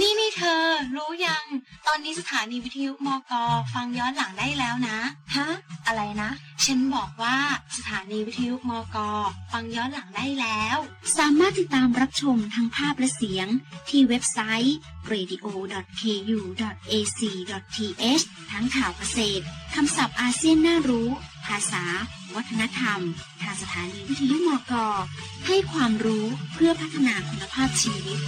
นี่นี่เธอ รู้ยัง ตอนนี้สถานีวิทยุมกฟังย้อนหลังได้แล้วนะ ฮะ อะไรนะ ฉันบอกว่าสถานีวิทยุมกฟังย้อนหลังได้แล้ว สามารถติดตามรับชมทั้งภาพและเสียง ที่เว็บไซต์ radio.ku.ac.th ทั้งข่าวเกษตรคำศัพท์อาเซียนน่ารู้ ภาษา วัฒนธรรม ทางสถานีวิทยุมกให้ความรู้เพื่อพัฒนาคุณภาพชีวิต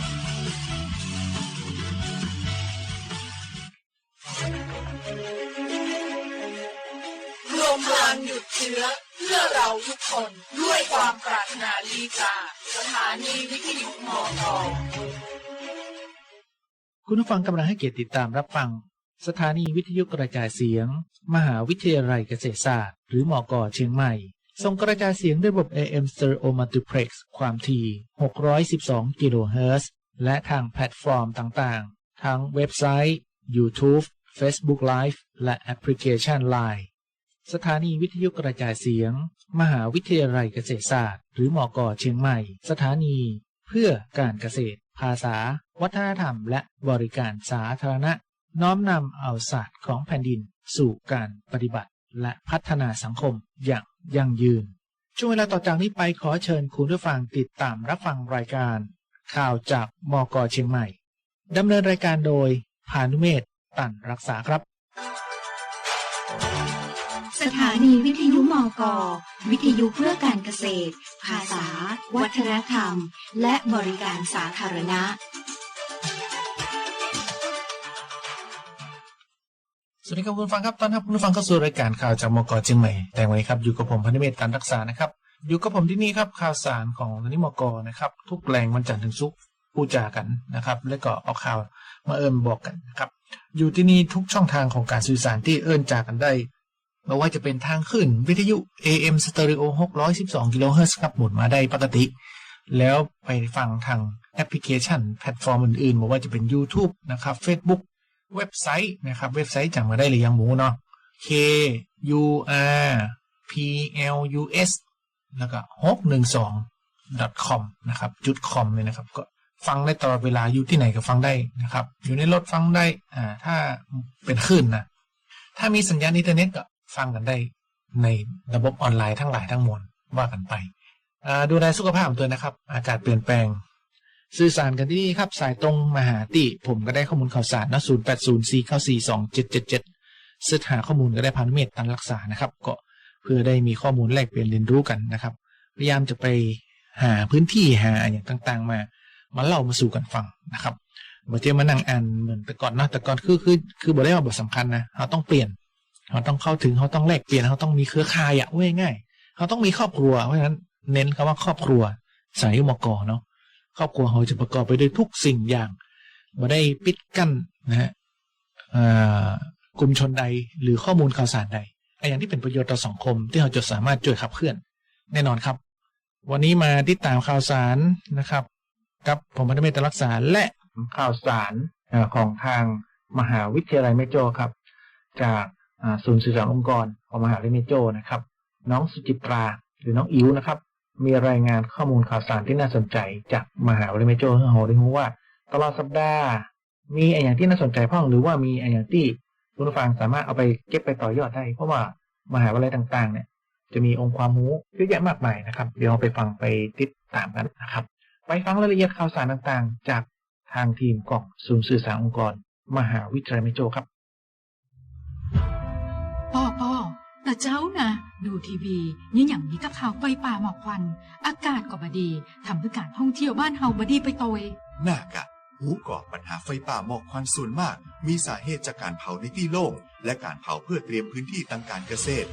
รวมพลังหยุดเชื้อเพื่อเราทุกคนด้วยความปรารถนาดีจากสถานีวิทยุมอคุณผู้ฟังกำลังให้เกียรติติดตามรับฟัง สถานีวิทยุกระจายเสียง มหาวิทยาลัยเกษตรศาสตร์ หรือมอกอเชียงใหม่ ส่งกระจายเสียงด้วยระบบ AM Stereo Multiplex ความถี่ 612 กิโลเฮิรตซ์และทางแพลตฟอร์มต่างๆ ทั้งเว็บไซต์ YouTube Facebook Live และแอปพลิเคชัน Line สถานีวิทยุกระจายเสียง มหาวิทยาลัยเกษตรศาสตร์ หรือมอกอเชียงใหม่ สถานี เพื่อการเกษตร ภาษา วัฒนธรรม และบริการสาธารณะ น้อมนำเอาศาสตร์ของแผ่นดินสู่การปฏิบัติ และพัฒนาสังคมอย่างยั่งยืน ช่วงเวลาต่อจากนี้ไปขอเชิญคุณผู้ฟังติดตามรับฟังรายการ ข่าวจากมกเชียงใหม่ดำเนินรายการโดยพานุเมธตันรักษาครับ สถานีวิทยุมก วิทยุเพื่อการเกษตร ภาษา วัฒนธรรม และบริการสาธารณะ สวัสดีครับคุณฟังครับตอนรับคุณผู้ฟังเข้าสู่รายการข่าวจากมกเชียงใหม่แต่วันนี้ครับอยู่กับผมพันธเมศตันรักษานะครับอยู่กับผมที่นี่ครับข่าวสารของทนิมกนะครับทุกแรงวันจันทร์ถึงศุกร์พูดจากันนะครับ แล้วก็เอาข่าวมาเอิญบอกกันนะครับอยู่ที่นี่ทุกช่องทางของการสื่อสารที่เอิญจากันได้ไม่ว่าจะเป็นทางขึ้นวิทยุ AM Stereo 612กิโลเฮิรตซ์ครับหมุนมาได้ปกติ แล้วไปฟังทางแอปพลิเคชันแพลตฟอร์มอื่นๆไม่ว่าจะเป็น YouTube นะครับ Facebook เว็บไซต์นะครับเว็บไซต์จำมาได้หรือยังหมูเนาะ K U R P L U S แล้วก็612 com นะครับจุด com เลยนะครับก็ฟังได้ตลอดเวลาอยู่ที่ไหนก็ฟังได้นะครับ อยู่ในรถฟังได้อ่าถ้าเป็นคลื่นนะถ้ามีสัญญาณอินเทอร์เน็ตก็ฟังกันได้ในระบบออนไลน์ทั้งหลายทั้งมวลว่ากันไป ดูแลสุขภาพของตัวนะครับ อากาศเปลี่ยนแปลง สื่อสารกันที่นี่ครับ สายตรงมหาติ ผมก็ได้ข้อมูลข่าวสารนะ0 8 0 4 9 4 2 7 7 7ซึ่งหาข้อมูลก็ได้พานุเมตตันรักษานะครับ ก็เพื่อได้มีข้อมูลแลกเปลี่ยนเรียนรู้กันนะครับ พยายามจะไปหาพื้นที่หาอย่างต่างๆ มามาเล่ามาสู่กันฟังนะครับบ่เจอมานั่งอ่านเหมือนแต่ก่อนนะแต่ก่อนคือคือคือบ่ได้มาบทสำคัญนะเราต้องเปลี่ยนเราต้องเข้าถึงเขาต้องแลกเปลี่ยนเขาต้องมีเครือข่ายอะเว้ยง่ายเขาต้องมีครอบครัวเพราะฉะนั้นเน้นคำว่าครอบครัวสายมกอเนาะ ครอบครัวเขาจะประกอบไปด้วยทุกสิ่งอย่างมาได้ปิดกั้นนะฮะกลุ่มชนใดหรือข้อมูลข่าวสารใดไอ้อย่างที่เป็นประโยชน์ต่อสังคมที่เราจะสามารถช่วยขับเคลื่อน แน่นอนครับ วันนี้มาติดตามข่าวสารนะครับ กับผมพันธเมตรักษาและข่าวสารของทางมหาวิทยาลัยเมโจครับ จากศูนย์สื่อสารองค์กรของมหาวิทยาลัยเมโจนะครับ น้องสุจิตราหรือน้องอิ๋วนะครับ มีรายงานข้อมูลข่าวสารที่น่าสนใจจากมหาวิทยาลัยเมโจให้เราได้รู้ว่า ตลอดสัปดาห์ มีอะไรอย่างที่น่าสนใจพ้องหรือว่ามีอะไรอย่างที่คุณผู้ฟังสามารถเอาไปเก็บไปต่อยอดได้ เพราะว่ามหาวิทยาลัยต่างๆเนี่ยจะมีองค์ความรู้เยอะแยะมากมายนะครับ เดี๋ยวเราไปฟังไปติดตามกันนะครับ ไปฟังรายละเอียดข่าวสารต่างๆ จากทางทีมกล่องศูนย์สื่อสารองค์กร มหาวิทยาลัยเมโจครับ แต่เจ้านะดูทีวียังอย่างนี้ก็ข่าวไฟป่าหมอกควัน อากาศก็บดีทำเพื่อการท่องเที่ยวบ้านเฮาบดีไปโตยหน้ากะหูก่อปัญหาไฟป่าหมอกควันส่วนมาก มีสาเหตุจากการเผาในที่โล่งและการเผาเพื่อเตรียมพื้นที่ทางการเกษตร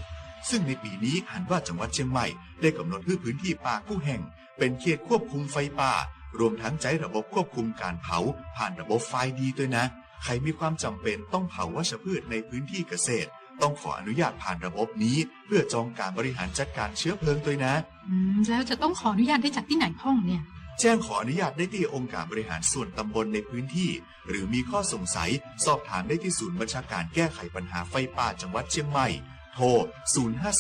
ซึ่งในปีนี้หันว่าจังหวัดเชียงใหม่ได้กำหนดให้พื้นที่ป่ากู้แห่ง เป็นเขตควบคุมไฟป่า รวมทั้งใช้ระบบควบคุมการเผา ผ่านระบบไฟดีด้วยนะ ใครมีความจำเป็นต้องเผาวัชพืชในพื้นที่เกษตร ต้องขออนุญาตผ่านระบบนี้ เพื่อจองการบริหารจัดการเชื้อเพลิงด้วยนะ อืมแล้วจะต้องขออนุญาตได้จากที่ไหนพ่องเนี่ย แจ้งขออนุญาตได้ที่องค์การบริหารส่วนตำบลในพื้นที่ หรือมีข้อสงสัย สอบถามได้ที่ศูนย์บัญชาการแก้ไขปัญหาไฟป่าจังหวัดเชียงใหม่ โทร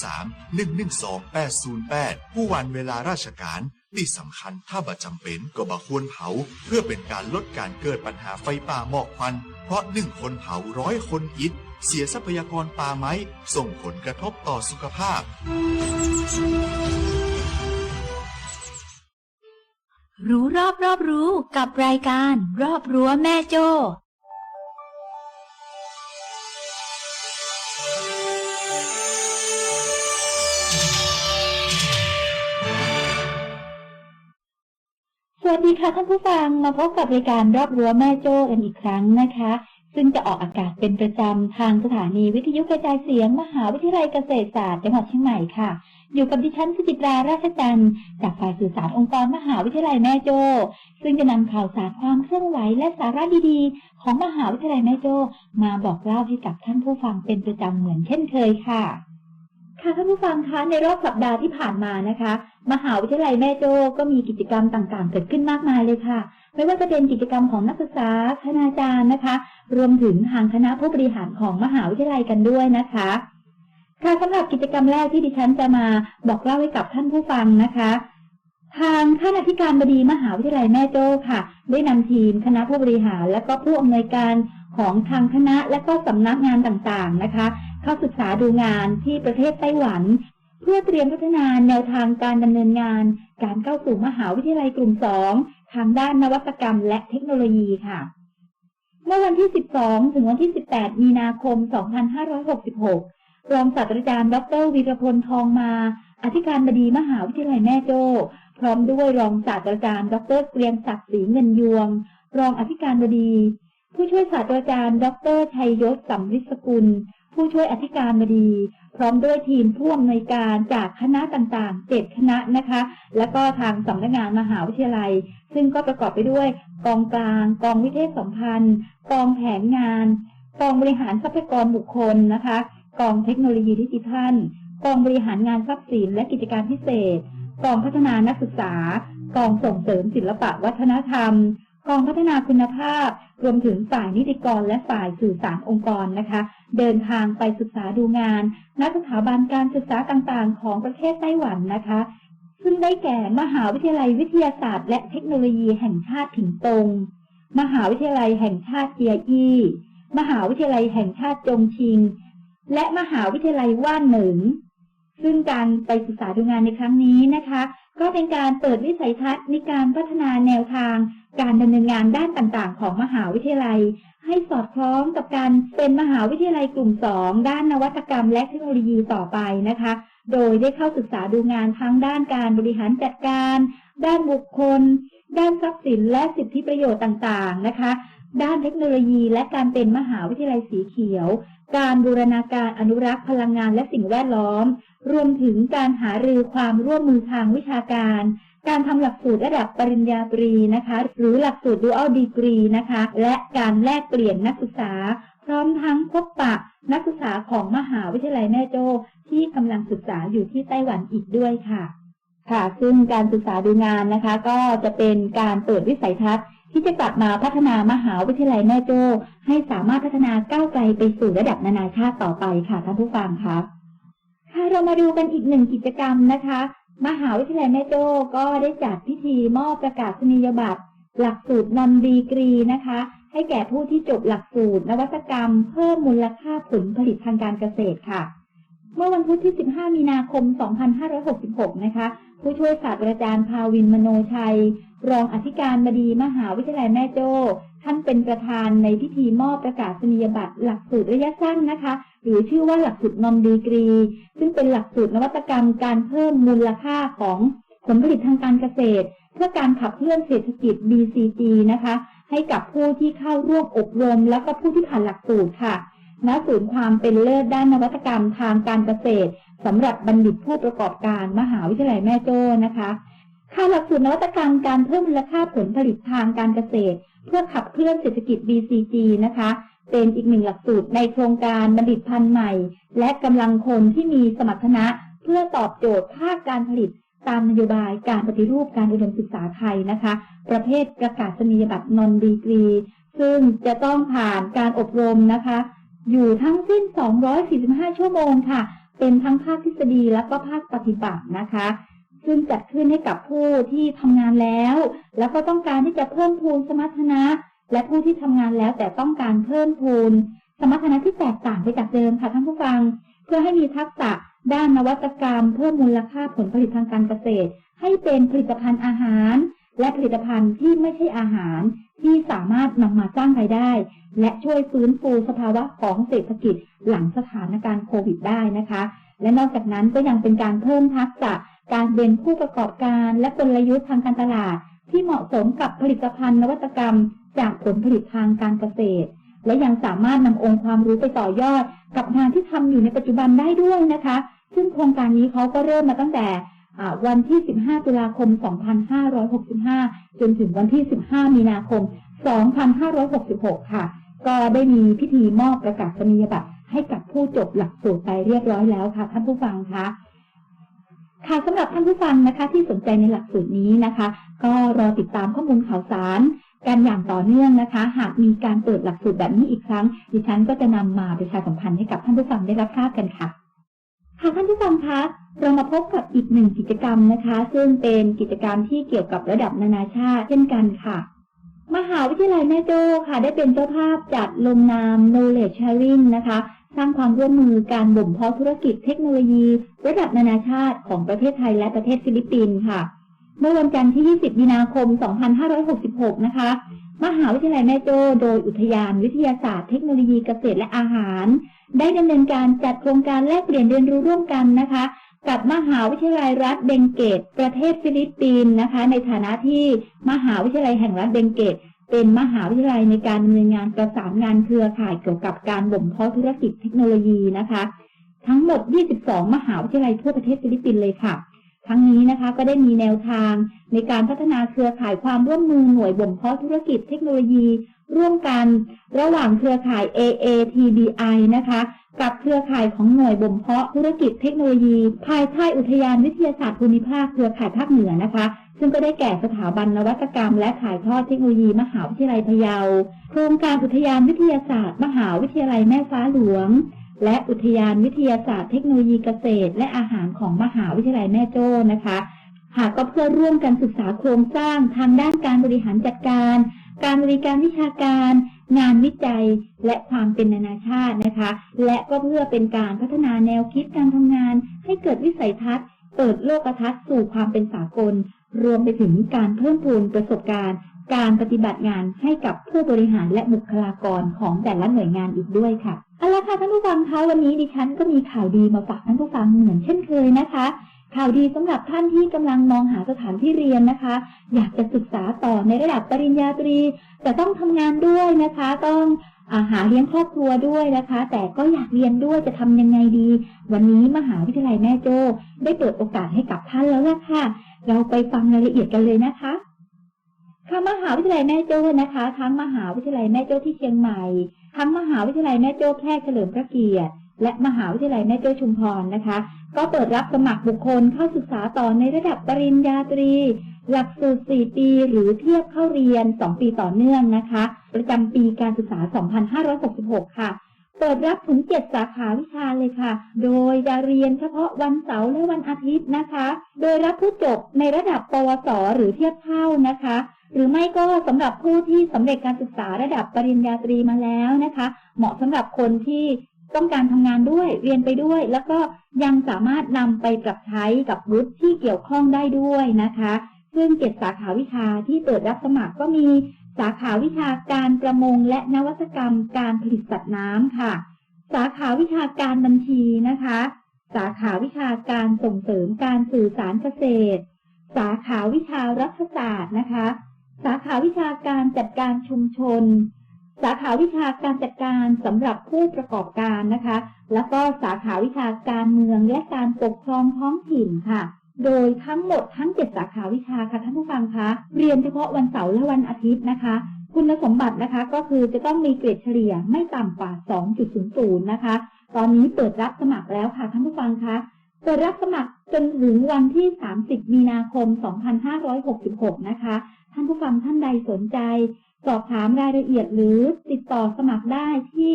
053 112 808 ผู้วันเวลาราชการที่สำคัญถ้าบ่จำเป็นก็บ่ควรเผา เพื่อเป็นการลดการเกิดปัญหาไฟป่าหมอกควัน เพราะหนึ่งคนเผาร้อยคนอิฐ เสียทรัพยากรป่าไม้ ส่งผลกระทบต่อสุขภาพ รู้รอบรอบรู้กับรายการรอบรั้วแม่โจ้สวัสดีค่ะท่านผู้ฟังมาพบกับรายการรอบรั้วแม่โจ้กันอีกครั้งนะคะ ซึ่งจะออกอากาศเป็นประจำทางสถานีวิทยุกระจายเสียง มหาวิทยาลัยเกษตรศาสตร์จังหวัดเชียงใหม่ค่ะ อยู่กับดิฉันสุจิตราราชจันทร์จากฝ่ายสื่อสารองค์กรมหาวิทยาลัยแม่โจ้ซึ่งจะนำข่าวสารความเคลื่อนไหวและสาระดีๆ ของมหาวิทยาลัยแม่โจ้มาบอกเล่าให้กับท่านผู้ฟังเป็นประจำเหมือนเช่นเคยค่ะค่ะท่านผู้ฟังคะในรอบสัปดาห์ที่ผ่านมานะคะ มหาวิทยาลัยแม่โจ้ก็มีกิจกรรมต่างๆ เกิดขึ้นมากมายเลยค่ะ ไม่ว่าจะเป็นกิจกรรมของนักศึกษาคณาจารย์นะคะ รวมถึงทางคณะผู้บริหารของมหาวิทยาลัยกันด้วยนะคะค่ะสำหรับกิจกรรมแรกที่ดิฉันจะมาบอกเล่าให้กับท่านผู้ฟังนะคะ ทางท่านอธิการบดีมหาวิทยาลัยแม่โจ้ค่ะ ได้นำทีมคณะผู้บริหาร และก็ผู้อำนวยการของทางคณะและก็สำนักงานต่างๆนะคะ เข้าศึกษาดูงานที่ประเทศไต้หวัน เพื่อเตรียมพัฒนาแนวทางการดำเนินงาน การเข้าสู่มหาวิทยาลัยกลุ่ม2 ทางด้านนวัตกรรมและเทคโนโลยีค่ะ เมื่อวันที่ 12 ถึงวันที่ 18 มีนาคม 2566 รองศาสตราจารย์ ดรวีรพลทองมา อธิการบดีมหาวิทยาลัยแม่โจ้ พร้อมด้วยรองศาสตราจารย์ ดรเกรียงศักดิ์ศรีเงินยวง รองอธิการบดี ผู้ช่วยศาสตราจารย์ ดรชัยยศสัมฤทธิสกุล ผู้ช่วยอธิการบดี พร้อมด้วยทีมผู้อำนวยการจากคณะต่างๆ 7 คณะนะคะ แล้วก็ทางสำนักงานมหาวิทยาลัย ซึ่งก็ประกอบไปด้วยกองกลาง กองวิเทศสัมพันธ์ กองแผนงาน กองบริหารทรัพยากรบุคคลนะคะ กองเทคโนโลยีดิจิทัล กองบริหารงานทรัพย์สินและกิจการพิเศษ กองพัฒนานักศึกษา กองส่งเสริมศิลปะวัฒนธรรม กองพัฒนาคุณภาพ รวมถึงฝ่ายนิติกรและฝ่ายสื่อสารองค์กรนะคะ เดินทางไปศึกษาดูงานณสถาบันการศึกษาต่างๆ ของประเทศไต้หวันนะคะ ซึ่งได้แก่มหาวิทยาลัยวิทยาศาสตร์ และเทคโนโลยีแห่งชาติถิงตง มหาวิทยาลัยแห่งชาติเจียอี้มหาวิทยาลัยแห่งชาติจงชิง และมหาวิทยาลัยว่านเหนิงซึ่งการไปศึกษาดูงานในครั้งนี้นะคะ ก็เป็นการเปิดวิสัยทัศน์ในการพัฒนาแนวทาง การดำเนินงานด้านต่างๆ ของมหาวิทยาลัย ให้สอดคล้องกับการเป็นมหาวิทยาลัยกลุ่ม 2 ด้านนวัตกรรมและเทคโนโลยีต่อไปนะคะ โดยได้เข้าศึกษาดูงานทั้งด้านการบริหารจัดการ ด้านบุคคล ด้านทรัพย์สินและสิทธิประโยชน์ต่างๆนะคะ ด้านเทคโนโลยีและการเป็นมหาวิทยาลัยสีเขียว การบูรณาการอนุรักษ์พลังงานและสิ่งแวดล้อม รวมถึงการหารือความร่วมมือทางวิชาการ การทำหลักสูตรระดับปริญญาตรีนะคะ หรือหลักสูตร dual degree นะคะ และการแลกเปลี่ยนนักศึกษา พร้อมทั้งพบปะนักศึกษาของมหาวิทยาลัยแม่โจ้ที่กำลังศึกษาอยู่ที่ไต้หวันอีกด้วยค่ะ ค่ะ ซึ่งการศึกษาดูงานนะคะ ก็จะเป็นการเปิดวิสัยทัศน์ที่จะกลับมาพัฒนามหาวิทยาลัยแม่โจ้ให้สามารถพัฒนาก้าวไกลไปสู่ระดับนานาชาติต่อไปค่ะท่านผู้ฟังคะค่ะเรามาดูกันอีกหนึ่งกิจกรรมนะคะ มหาวิทยาลัยแม่โจ้ก็ได้จัดพิธีมอบประกาศนียบัตร หลักสูตรนอนดีกรีนะคะ ให้แก่ผู้ที่จบหลักสูตร นวัตกรรม เพิ่มมูลค่าผลผลิตทางการเกษตรค่ะ เมื่อวันพุธที่ 15 มีนาคม 2566 นะคะ ผู้ช่วยศาสตราจารย์ภาวินมโนชัย รองอธิการบดีมหาวิทยาลัยแม่โจ้ท่านเป็นประธานในพิธีมอบประกาศนียบัตรหลักสูตรระยะสั้นนะคะ หรือชื่อว่าหลักสูตรนอนดีกรี ซึ่งเป็นหลักสูตรนวัตกรรมการเพิ่มมูลค่าของผลผลิตทางการเกษตร เพื่อการขับเคลื่อนเศรษฐกิจ BCG นะคะ ให้กับผู้ที่เข้าร่วมอบรม แล้วก็ผู้ที่ผ่านหลักสูตรค่ะณศูนย์ความเป็นเลิศด้านนวัตกรรมทางการเกษตรสำหรับบัณฑิตผู้ประกอบการมหาวิทยาลัยแม่โจ้นะคะค่าหลักสูตรนวัตกรรมการเพิ่มมูลค่าผลผลิตทางการเกษตร เพื่อขับเคลื่อนเศรษฐกิจ BCG นะคะ เป็นอีกหนึ่งหลักสูตรในโครงการบัณฑิตพันธุ์ใหม่ และกำลังคนที่มีสมรรถนะ เพื่อตอบโจทย์ภาคการผลิตตามนโยบายการปฏิรูปการอุดมศึกษาไทยนะคะ ประเภทประกาศนียบัตรนอนดีกรี ซึ่งจะต้องผ่านการอบรมนะคะ อยู่ทั้งสิ้น 245 ชั่วโมงค่ะ เป็นทั้งภาคทฤษฎีและก็ภาคปฏิบัตินะคะ ซึ่งจัดขึ้นให้กับผู้ที่ทำงานแล้ว แล้วก็ต้องการที่จะเพิ่มพูนสมรรถนะ และผู้ที่ทำงานแล้วแต่ต้องการเพิ่มพูน สมรรถนะที่แตกต่างไปจากเดิมค่ะท่านผู้ฟัง เพื่อให้มีทักษะด้านนวัตกรรม เพิ่มมูลค่าผลผลิตทางการเกษตร ให้เป็นผลิตภัณฑ์อาหาร และผลิตภัณฑ์ที่ไม่ใช่อาหาร ที่สามารถนำมาสร้างรายได้ และช่วยฟื้นฟูสภาวะของเศรษฐกิจหลังสถานการณ์โควิดได้นะคะ และนอกจากนั้นก็ยังเป็นการเพิ่มทักษะการเป็นผู้ประกอบการและกลยุทธ์ทางการตลาด ที่เหมาะสมกับผลิตภัณฑ์นวัตกรรม จากผลผลิตทางการเกษตร และยังสามารถนำองค์ความรู้ไปต่อยอด กับงานที่ทำอยู่ในปัจจุบันได้ด้วยนะคะ ซึ่งโครงการนี้เขาก็เริ่มมาตั้งแต่วันที่ 15 ตุลาคม 2565 จนถึงวันที่ 15 มีนาคม 2566 ค่ะ ก็ได้มีพิธีมอบประกาศนียบัตรให้กับผู้จบหลักสูตรไปเรียบร้อยแล้วค่ะ ท่านผู้ฟังคะค่ะสำหรับท่านผู้ฟังนะคะที่สนใจในหลักสูตรนี้นะคะ ก็รอติดตามข้อมูลข่าวสารกันอย่างต่อเนื่องนะคะ หากมีการเปิดหลักสูตรแบบนี้อีกครั้ง ดิฉันก็จะนำมาประชาสัมพันธ์ให้กับท่านผู้ฟังได้รับทราบกันค่ะค่ะท่านผู้ฟังคะเรามาพบกับอีกหนึ่งกิจกรรมนะคะ ซึ่งเป็นกิจกรรมที่เกี่ยวกับระดับนานาชาติเช่นกันค่ะ มหาวิทยาลัยแม่โจ้ค่ะ ได้เป็นเจ้าภาพจัดลงนาม knowledge sharing นะคะ สร้างความร่วมมือการบ่มเพาะธุรกิจเทคโนโลยี ระดับนานาชาติของประเทศไทยและประเทศฟิลิปปินส์ค่ะ เมื่อวันจันทร์ที่ 20 มีนาคม 2566 นะคะ มหาวิทยาลัยแม่โจ้โดยอุทยานวิทยาศาสตร์เทคโนโลยีเกษตรและอาหาร ได้ดำเนินการจัดโครงการแลกเปลี่ยนเรียนรู้ร่วมกันนะคะ กับมหาวิทยาลัยรัฐเบงเกต ประเทศฟิลิปปินส์นะคะ ในฐานะที่มหาวิทยาลัยแห่งรัฐเบงเกต เป็นมหาวิทยาลัยในการดำเนินงานประสานงานเครือข่ายเกี่ยวกับการบ่มเพาะธุรกิจเทคโนโลยีนะคะ ทั้งหมด 22 มหาวิทยาลัยทั่วประเทศฟิลิปปินส์เลยค่ะ ทั้งนี้นะคะก็ได้มีแนวทางในการพัฒนาเครือข่ายความร่วมมือหน่วยบ่มเพาะธุรกิจเทคโนโลยี ร่วมกันระหว่างเครือข่าย AATBI นะคะกับเครือข่ายของหน่วยบ่มเพาะธุรกิจเทคโนโลยี ภายใต้อุทยานวิทยาศาสตร์ภูมิภาคเครือข่ายภาคเหนือนะคะ ซึ่งก็ได้แก่สถาบันนวัตกรรม และถ่ายทอดเทคโนโลยี มหาวิทยาลัยพะเยา โครงการอุทยานวิทยาศาสตร์ มหาวิทยาลัยแม่ฟ้าหลวง และอุทยานวิทยาศาสตร์เทคโนโลยีเกษตร และอาหารของมหาวิทยาลัยแม่โจ้นะคะ หากก็เพื่อร่วมกันศึกษาโครงสร้างทางด้านการบริหารจัดการ การบริการวิชาการ งานวิจัย และความเป็นนานาชาตินะคะ และก็เพื่อเป็นการพัฒนาแนวคิดการทำงาน ให้เกิดวิสัยทัศน์ เปิดโลกทัศน์สู่ความเป็นสากล รวมไปถึงการเพิ่มพูนประสบการณ์การปฏิบัติงานให้กับผู้บริหารและบุคลากรของแต่ละหน่วยงานอีกด้วยค่ะ เอาละค่ะท่านผู้ฟังคะวันนี้ดิฉันก็มีข่าวดีมาฝากท่านผู้ฟังเหมือนเช่นเคยนะคะ ข่าวดีสำหรับท่านที่กำลังมองหาสถานที่เรียนนะคะ อยากจะศึกษาต่อในระดับปริญญาตรี แต่ต้องทำงานด้วยนะคะ ต้องอาหาเลี้ยงครอบครัวด้วยนะคะ แต่ก็อยากเรียนด้วยจะทำยังไงดี วันนี้มหาวิทยาลัยแม่โจ้ได้เปิดโอกาสให้กับท่านแล้วล่ะค่ะ เราไปฟังรายละเอียดกันเลยนะคะค่ะมหาวิทยาลัยแม่โจ้นะคะ ทั้งมหาวิทยาลัยแม่โจ้ที่เชียงใหม่ ทั้งมหาวิทยาลัยแม่โจ้แพร่เฉลิมพระเกียรติ และมหาวิทยาลัยแม่โจ้ชุมพรนะคะ ก็เปิดรับสมัครบุคคลเข้าศึกษาต่อในระดับปริญญาตรี หลักสูตร 4 ปี หรือเทียบเข้าเรียน 2 ปีต่อเนื่องนะคะ ประจำปีการศึกษา 2566 ค่ะ เปิดรับถึง7สาขาวิชาเลยค่ะ โดยจะเรียนเฉพาะวันเสาร์และวันอาทิตย์นะคะ โดยรับผู้จบในระดับปวส หรือเทียบเท่านะคะ หรือไม่ก็สำหรับผู้ที่สำเร็จการศึกษาระดับปริญญาตรีมาแล้วนะคะ เหมาะสำหรับคนที่ต้องการทำงานด้วยเรียนไปด้วย แล้วก็ยังสามารถนำไปปรับใช้กับวุฒิที่เกี่ยวข้องได้ด้วยนะคะ ซึ่งเจ็ดสาขาวิชาที่เปิดรับสมัครก็มี สาขาวิชาการประมงและนวัตกรรมการผลิตสัตว์น้ำค่ะ สาขาวิชาการบัญชีนะคะ สาขาวิชาการส่งเสริมการสื่อสารเกษตร สาขาวิชารัฐศาสตร์นะคะ สาขาวิชาการจัดการชุมชน สาขาวิชาการจัดการสำหรับผู้ประกอบการนะคะ แล้วก็สาขาวิชาการเมืองและการปกครองท้องถิ่นค่ะ โดยทั้งหมดทั้ง 7 สาขาวิชาค่ะท่านผู้ฟังคะเรียนเฉพาะวันเสาร์และวันอาทิตย์นะคะ คุณสมบัตินะคะก็คือจะต้องมีเกรดเฉลี่ยไม่ต่ำกว่า 2.00 นะคะ ตอนนี้เปิดรับสมัครแล้วค่ะท่านผู้ฟังคะเปิดรับสมัครจนถึงวันที่ 30 มีนาคม 2566 นะคะ ท่านผู้ฟังท่านใดสนใจ สอบถามรายละเอียดหรือติดต่อสมัครได้ที่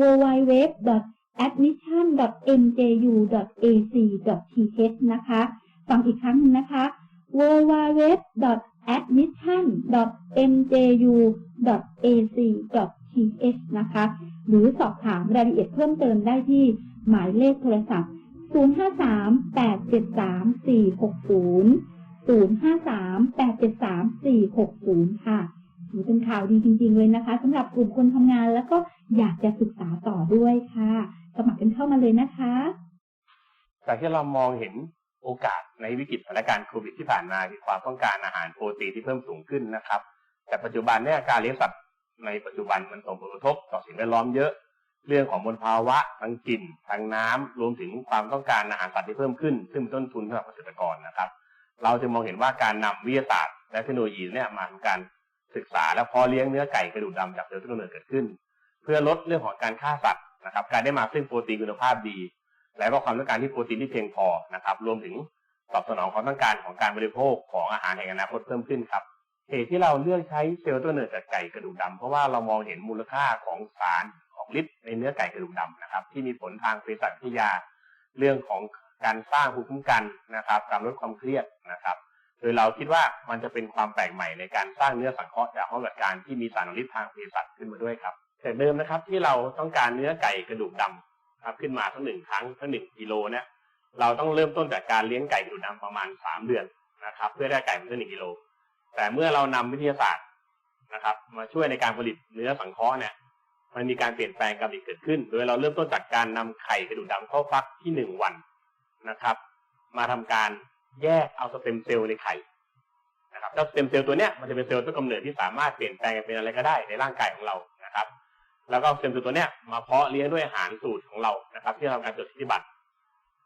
www.admission.mju.ac.th นะคะ ฟังอีกครั้งหนึ่งนะคะ www.admission.mju.ac.th นะคะ หรือสอบถามรายละเอียดเพิ่มเติมได้ที่หมายเลขโทรศัพท์ 053-873-460 053-873-460 ค่ะถือเป็นข่าวดีจริง ๆ เลยนะคะสำหรับกลุ่มคนทำงานแล้วก็อยากจะศึกษาต่อด้วยค่ะ สมัครกันเข้ามาเลยนะคะ จากที่เรามองเห็น โอกาสในวิกฤตสถานการณ์โควิดที่ผ่านมาคือความต้องการอาหารโปรตีนที่เพิ่มสูงขึ้นนะครับ แต่ปัจจุบันเนี่ยการเลี้ยงสัตว์ในปัจจุบันมันส่งผลกระทบต่อสิ่งแวดล้อมเยอะ เรื่องของมลภาวะทางกลิ่นทางน้ำรวมถึงความต้องการอาหารสัตว์ที่เพิ่มขึ้น ซึ่งเป็นต้นทุนสำหรับเกษตรกรนะครับ เราจะมองเห็นว่าการนำวิทยาศาสตร์ และเทคโนโลยีเนี่ยมาทำการศึกษาและพอเลี้ยงเนื้อไก่กระดูกดำจากเซลล์ต้นกำเนิดเกิดขึ้น เพื่อลดเรื่องของการฆ่าสัตว์นะครับ การได้มาซึ่งโปรตีนคุณภาพดี และก็ความต้องการที่โปรตีนที่เพียงพอนะครับรวมถึงตอบสนองความต้องการของการบริโภคของอาหารแห่งอนาคตเพิ่มขึ้นครับเหตุที่เราเลือกใช้เซลล์ต้นกำเนิดจากไก่กระดูกดำเพราะว่าเรามองเห็นมูลค่าของสารของฤทธิ์ในเนื้อไก่กระดูกดำนะครับ ที่มีผลทางเภสัชวิทยา เรื่องของการสร้างภูมิคุ้มกันนะครับ การลดความเครียดนะครับโดยเราคิดว่ามันจะเป็นความแปลกใหม่ในการสร้างเนื้อสังเคราะห์จากห้องปฏิบัติการที่มีสารฤทธิ์ทางเภสัชขึ้นมาด้วยครับแต่เดิมนะครับที่เราต้องการเนื้อไก่กระดูกดำ ครับขึ้นมาทั้งหนึ่งครั้งทั้งหนึ่งกิโลเนี่ยเราต้องเริ่มต้นจากการเลี้ยงไก่กระดูกดำประมาณสามเดือนนะครับ เพื่อได้ไก่มาทั้งหนึ่งกิโล แต่เมื่อเรานำวิทยาศาสตร์นะครับ มาช่วยในการผลิตเนื้อสังเคราะห์เนี่ยมันมีการเปลี่ยนแปลงการผลิตเกิดขึ้น โดยเราเริ่มต้นจากการนำไข่กระดูกดำเข้าฟักที่หนึ่งวันนะครับ มาทำการแยกเอาสเต็มเซลล์ในไข่นะครับเจ้าสเต็มเซลล์ตัวเนี้ยมันจะเป็นเซลล์ต้นกำเนิดที่สามารถเปลี่ยนแปลงเป็นอะไรก็ได้ในร่างกายของเรา แล้วก็เอาสเต็มตัวเนี้ยมาเพาะเลี้ยงด้วยอาหารสูตรของเรานะครับ ที่เราทำการจดสิทธิบัตร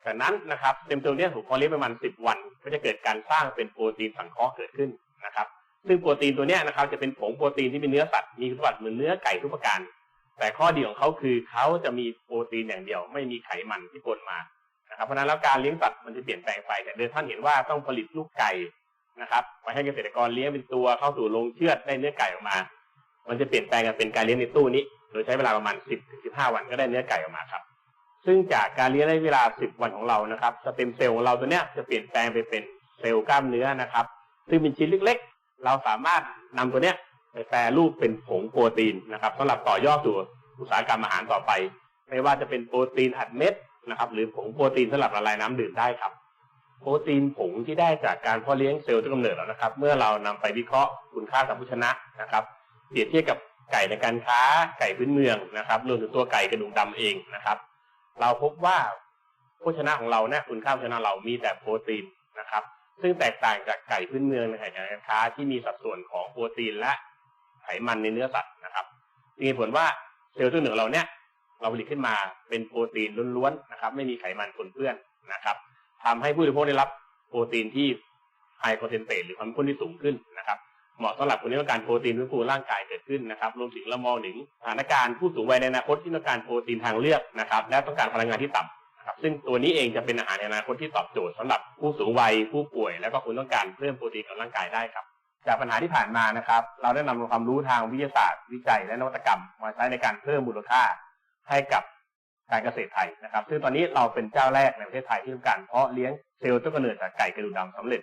จากนั้นนะครับเต็มเซลล์เนี้ยถูกเพาะเลี้ยงประมาณสิบวัน ก็จะเกิดการสร้างเป็นโปรตีนสังเคราะห์เกิดขึ้นนะครับ ซึ่งโปรตีนตัวเนี้ยนะครับจะเป็นผงโปรตีนที่เป็นเนื้อสัตว์มีคุณสมบัติเหมือนเนื้อไก่ทุกประการ แต่ข้อดีของเขาคือเขาจะมีโปรตีนอย่างเดียว ไม่มีไขมันที่ปนมานะครับเพราะฉะนั้นแล้วการเลี้ยงสัตว์มันจะเปลี่ยนแปลงไปแต่เดิมท่านเห็นว่าต้องผลิตลูกไก่นะครับไปให้เกษตรกรเลี้ยงเป็นตัวเข้าสู่โรงเชือดได้เนื้อไก่ออกมา มันจะเปลี่ยนแปลงกันเป็นการเลี้ยงในตู้นี้ โดยใช้เวลาประมาณ 10ถึง15 วันก็ได้เนื้อไก่ออกมาครับ ซึ่งจากการเลี้ยงในเวลา 10 วันของเรานะครับสเต็มเซลล์ของเราตัวเนี้ยจะเปลี่ยนแปลงไปเป็นเซลล์กล้ามเนื้อนะครับ ซึ่งเป็นชิ้นเล็กๆ เราสามารถนำตัวเนี้ยไปแปรรูปเป็นผงโปรตีนนะครับสำหรับต่อยอดสู่อุตสาหกรรมอาหารต่อไป ไม่ว่าจะเป็นโปรตีนอัดเม็ดนะครับหรือผงโปรตีนสำหรับละลายน้ำดื่มได้ครับ โปรตีนผงที่ได้จากการเพาะเลี้ยงเซลล์ต้นกำเนิดแล้วนะครับ เมื่อเรานำไปวิเคราะห์คุณค่าสัมพุชนะนะครับ เปรียบเทียบกับไก่ในการค้าไก่พื้นเมืองนะครับรวมถึงตัวไก่กระดูกดำเองนะครับ เราพบว่าโภชนะของเราเนี่ยคุณค่าโภชนะเรามีแต่โปรตีนนะครับ ซึ่งแตกต่างจากไก่พื้นเมืองในไก่การค้าที่มีสัดส่วนของโปรตีนและไขมันในเนื้อสัตว์นะครับมีผลว่าเซลล์ต้นกำเนิดของเราเนี่ยเราผลิตขึ้นมาเป็นโปรตีนล้วนๆนะครับ ไม่มีไขมันปนเปื้อนนะครับทำให้ผู้บริโภคได้รับโปรตีนที่ไฮคอนเซนเตหรือความเข้มข้นที่สูงขึ้นนะครับ เหมาะสำหรับคนที่ต้องการโปรตีนฟื้นฟูร่างกายเกิดขึ้นนะครับรวมถึงเรามองถึงสถานการณ์ผู้สูงวัยในอนาคตที่ต้องการโปรตีนทางเลือกนะครับ และต้องการพลังงานที่ต่ำนะครับซึ่งตัวนี้เองจะเป็นอาหารในอนาคตที่ตอบโจทย์สำหรับผู้สูงวัยผู้ป่วย และก็คนต้องการเพิ่มโปรตีนกับร่างกายได้ครับจากปัญหาที่ผ่านมานะครับ เราได้นำความรู้ทางวิทยาศาสตร์วิจัยและนวัตกรรมมาใช้ในการเพิ่มมูลค่าให้กับการเกษตรไทยนะครับ ซึ่งตอนนี้เราเป็นเจ้าแรกในประเทศไทยที่ทำการเพาะเลี้ยงเซลล์ต้นกำเนิดจากไก่กระดูกดำสำเร็จ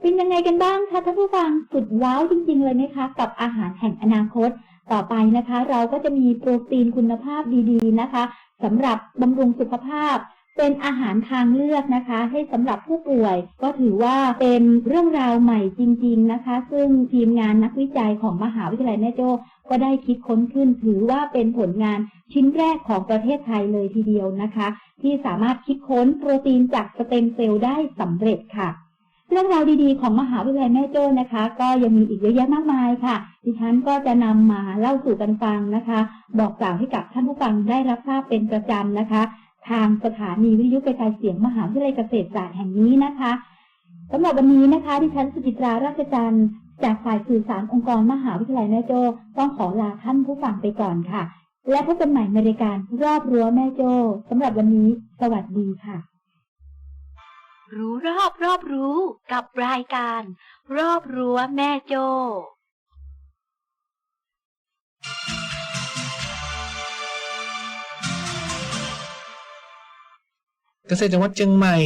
เป็นยังไงกันบ้างคะท่านผู้ฟังสุดว้าวจริง ๆ เลยนะคะ กับอาหารแห่งอนาคต ต่อไปนะคะ เราก็จะมีโปรตีนคุณภาพดีๆนะคะสำหรับบำรุงสุขภาพ เป็นอาหารทางเลือกนะคะ ให้สำหรับผู้ป่วย ก็ถือว่าเป็นเรื่องราวใหม่จริง ๆนะคะ ซึ่งทีมงานนักวิจัยของมหาวิทยาลัยแม่โจ้ก็ได้คิดค้นขึ้น ถือว่าเป็นผลงานชิ้นแรกของประเทศไทยเลยทีเดียวนะคะ ที่สามารถคิดค้นโปรตีนจากสเต็มเซลล์ได้สำเร็จค่ะ เรื่องราวดีๆของมหาวิทยาลัยแม่โจ้นะคะ ก็ยังมีอีกเยอะแยะมากมายค่ะ ดิฉันก็จะนำมาเล่าสู่กันฟังนะคะ บอกกล่าวให้กับท่านผู้ฟังได้รับทราบเป็นประจำนะคะ ทางสถานีวิทยุกระจายเสียงมหาวิทยาลัยเกษตรศาสตร์แห่งนี้นะคะสำหรับวันนี้นะคะ ดิฉันสุจิตราราชจันทร์จากฝ่ายสื่อสารองค์กรมหาวิทยาลัยแม่โจ้ต้องขอลาท่านผู้ฟังไปก่อนค่ะ และพบกันใหม่ในรายการรอบรั้วแม่โจ้สำหรับวันนี้ สวัสดีค่ะ รู้รอบรอบรู้กับรายการ รอบรั้วแม่โจ้เกษตรจังหวัดเชียงใหม่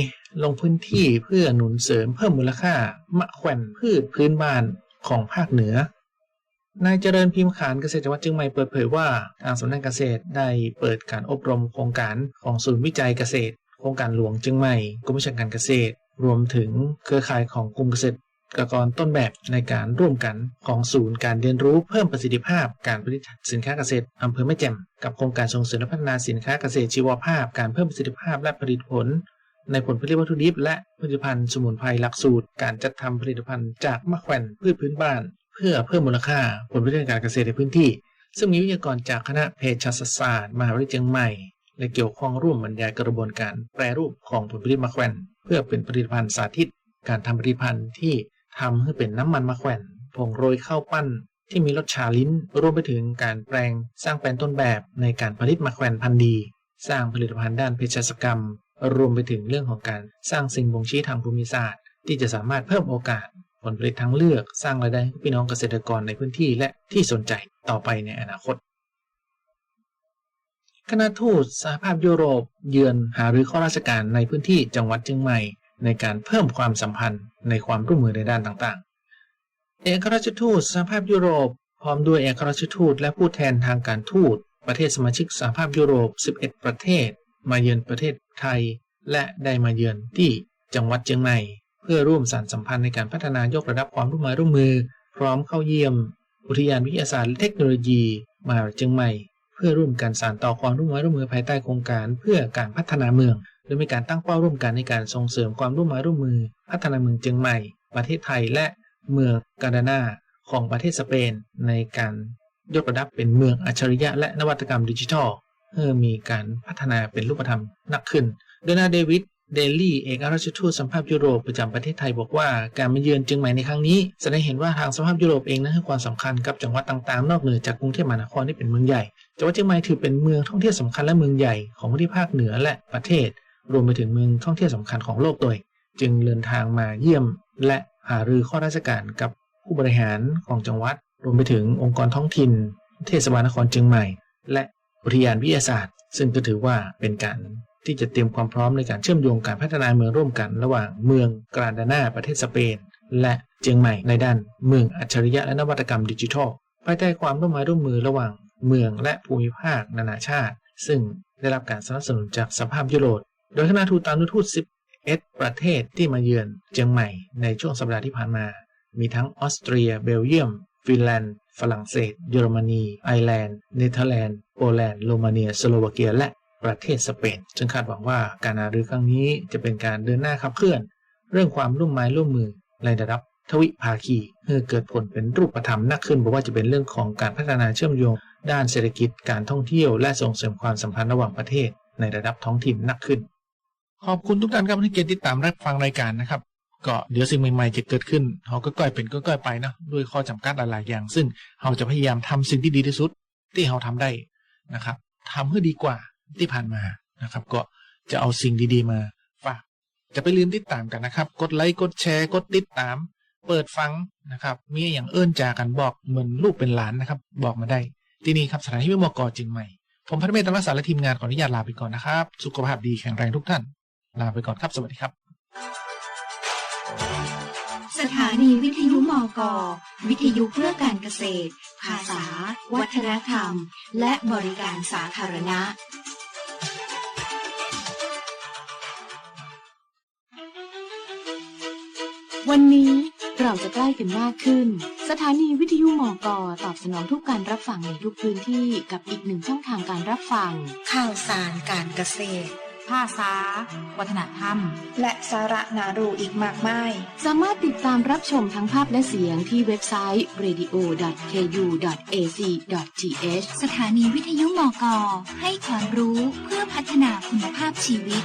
ลงพื้นที่เพื่อหนุนเสริมเพิ่มมูลค่ามะแขวนพืชพื้นบ้านของภาคเหนือนายเจริญพิมพ์ขานเกษตรจังหวัดเชียงใหม่เปิดเผยว่าทางสำนักเกษตรได้เปิดการอบรมโครงการของศูนย์วิจัยเกษตร โครงการหลวงเชียงใหม่กรมวิชาการเกษตร รวมถึงเครือข่ายของกลุ่มเกษตรกรต้นแบบในการร่วมกันของศูนย์การเรียนรู้เพิ่มประสิทธิภาพการผลิตสินค้าเกษตรอำเภอแม่แจ่มกับโครงการส่งเสริมและพัฒนาสินค้าเกษตรชีวภาพ การเพิ่มประสิทธิภาพและผลิตผล ในผลผลิตวัตถุดิบและผลิตภัณฑ์สมุนไพรหลักสูตร การจัดทำผลิตภัณฑ์จากมะแขวนพืชพื้นบ้าน เพื่อเพิ่มมูลค่าผลผลิตการเกษตรในพื้นที่ ซึ่งมีวิทยากรจากคณะเภสัชศาสตร์มหาวิทยาลัยเชียงใหม่ และเกี่ยวข้องร่วมบรรยายกระบวนการแปรรูปของผลผลิตมะแขวนเพื่อเป็นผลิตภัณฑ์สาธิต การทำผลิตภัณฑ์ที่ทำให้เป็นน้ำมันมะแขวนผงโรยข้าวปั้นที่มีรสชาลิ้น รวมไปถึงการแปลงสร้างแปลนต้นแบบในการผลิตมะแขวนพันธุ์ดี สร้างผลิตภัณฑ์ด้านเภสัชกรรม รวมไปถึงเรื่องของการสร้างสิ่งบ่งชี้ทางภูมิศาสตร์ ที่จะสามารถเพิ่มโอกาสผลผลิตทางเลือก สร้างรายได้ให้พี่น้องเกษตรกรในพื้นที่และที่สนใจต่อไปในอนาคต คณะทูตสหภาพยุโรป เยือนหารือข้อราชการในพื้นที่จังหวัดเชียงใหม่ ในการเพิ่มความสัมพันธ์ในความร่วมมือในด้านต่างๆ เอกอัคราชทูตสหภาพยุโรป พร้อมด้วยเอกอัคราชทูตและผู้แทนทางการทูต ประเทศสมาชิกสหภาพยุโรป 11 ประเทศ มาเยือนประเทศไทย และได้มาเยือนที่จังหวัดเชียงใหม่ เพื่อร่วมสานสัมพันธ์ในการพัฒนายกระดับความร่วมมือร่วมมือ พร้อมเข้าเยี่ยม อุทยานวิทยาศาสตร์และเทคโนโลยีมหาวิทยาลัยเชียงใหม่ พื่อร่วมกันสานต่อความร่วมมือร่วมมือภายใต้โครงการ เพื่อการพัฒนาเมือง โดยมีการตั้งเป้าร่วมกันในการส่งเสริมความร่วมมือร่วมมือ พัฒนาเมืองเชียงใหม่ ประเทศไทยและเมืองกาดานาของประเทศสเปน ในการยกระดับเป็นเมืองอัจฉริยะ และนวัตกรรมดิจิทัลเพื่อมีการพัฒนาเป็นรูปธรรมนักขึ้น โดยนายเดวิดเดลี่เอกอัครราชทูตสัมภาพยุโรปประจำประเทศไทยบอกว่าการมาเยือนเชียงใหม่ในครั้งนี้ แสดงเห็นว่าทางสภาพยุโรปเองนั้นให้ความสำคัญกับจังหวัดต่างๆ นอกเหนือจากกรุงเทพมหานครที่เป็นเมืองใหญ่ จังหวัดเชียงใหม่ถือเป็นเมืองท่องเที่ยวสำคัญและเมืองใหญ่ของพื้นที่ภาคเหนือและประเทศ รวมไปถึงเมืองท่องเที่ยวสำคัญของโลกด้วย จึงเดินทางมาเยี่ยม และหารือข้อราชการกับผู้บริหารของจังหวัด รวมไปถึงองค์กรท้องถิ่น เทศบาลนครเชียงใหม่ และอุทยานวิทยาศาสตร์ ซึ่งก็ถือว่าเป็นการที่จะเตรียมความพร้อมในการเชื่อมโยงการพัฒนาเมืองร่วมกัน ระหว่างเมืองกราดานาประเทศสเปน และเชียงใหม่ในด้านเมืองอัจฉริยะและนวัตกรรมดิจิทัลภายใต้ความร่วมมือร่วมมือระหว่าง เมืองและภูมิภาคนานาชาติ ซึ่งได้รับการสนับสนุนจากสภาพยุโรป โดยคณะทูตตานุทูต 11 ประเทศที่มาเยือนเชียงใหม่ในช่วงสัปดาห์ที่ผ่านมา มีทั้งออสเตรีย เบลเยียม ฟินแลนด์ ฝรั่งเศส เยอรมนี ไอร์แลนด์ เนเธอร์แลนด์ โปแลนด์ โรมาเนีย สโลวาเกีย และประเทศสเปน ซึ่งคาดหวังว่าการหารือครั้งนี้จะเป็นการเดินหน้าขับเคลื่อน เรื่องความร่วมไม้ร่วมมือในระดับทวิภาคีเพื่อเกิดผลเป็นรูปธรรมนักขึ้นบอกว่าจะเป็นเรื่องของการพัฒนาเชื่อมโยง ด้านเศรษฐกิจการท่องเที่ยวและส่งเสริมความสัมพันธ์ระหว่างประเทศ ในระดับท้องถิ่นนักขึ้น ขอบคุณทุกท่านครับที่เกียรติติดตามรับฟังรายการนะครับ ก็เดี๋ยวสิ่งใหม่ๆจะเกิดขึ้นเราก็ก้อยเป็นก็ก้อยไปนะด้วยข้อจำกัดหลายๆอย่าง ซึ่งเราจะพยายามทำสิ่งที่ดีที่สุด ที่เราทำได้นะครับทำให้ดีกว่าที่ผ่านมานะครับ ก็จะเอาสิ่งดีๆมาฝากจะไปลืมติดตามกันนะครับ กดไลค์กดแชร์กดติดตาม เปิดฟังนะครับ มีอย่างเอื้นจากันบอกเหมือนลูกเป็นหลานนะครับ บอกมาได้ ที่นี่ครับสถานที่วิมกรจึงใหม่ ผมพัฒเมตตาสารและทีมงานขออนุญาตลาไปก่อนนะครับ สุขภาพดีแข็งแรงทุกท่าน ลาไปก่อนครับ สวัสดีครับ สถานีวิทยุมก วิทยุเพื่อการเกษตร ภาษา วัฒนธรรม และบริการสาธารณะ วันนี้เราจะใกล้กันมากขึ้น สถานีวิทยุมกตอบสนองทุกการรับฟังในทุกพื้นที่กับอีกหนึ่งช่องทางการรับฟัง ข่าวสารการเกษตรภาษา วัฒนธรรม และสาระนารูอีกมากมาย สามารถติดตามรับชมทั้งภาพและเสียงที่เว็บไซต์ radio.ku.ac.th สถานีวิทยุมกให้ความรู้เพื่อพัฒนาคุณภาพชีวิต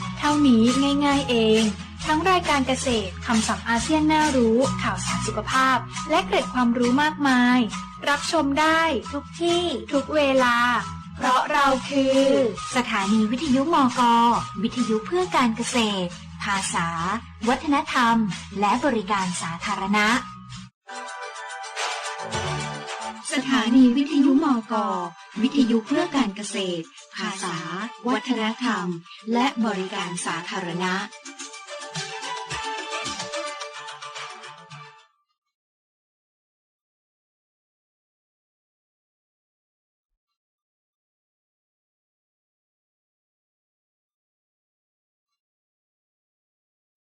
เท่านี้ง่าย ๆเอง ทั้งรายการเกษตรคำศัพท์อาเซียนน่ารู้ ข่าวสารสุขภาพ และเกร็ดความรู้มากมาย รับชมได้ทุกที่ทุกเวลา เพราะเราคือ สถานีวิทยุมกวิทยุเพื่อการเกษตร ภาษา วัฒนธรรม และบริการสาธารณะ สถานีวิทยุมกวิทยุเพื่อการเกษตร ภาษา วัฒนธรรม และบริการสาธารณะ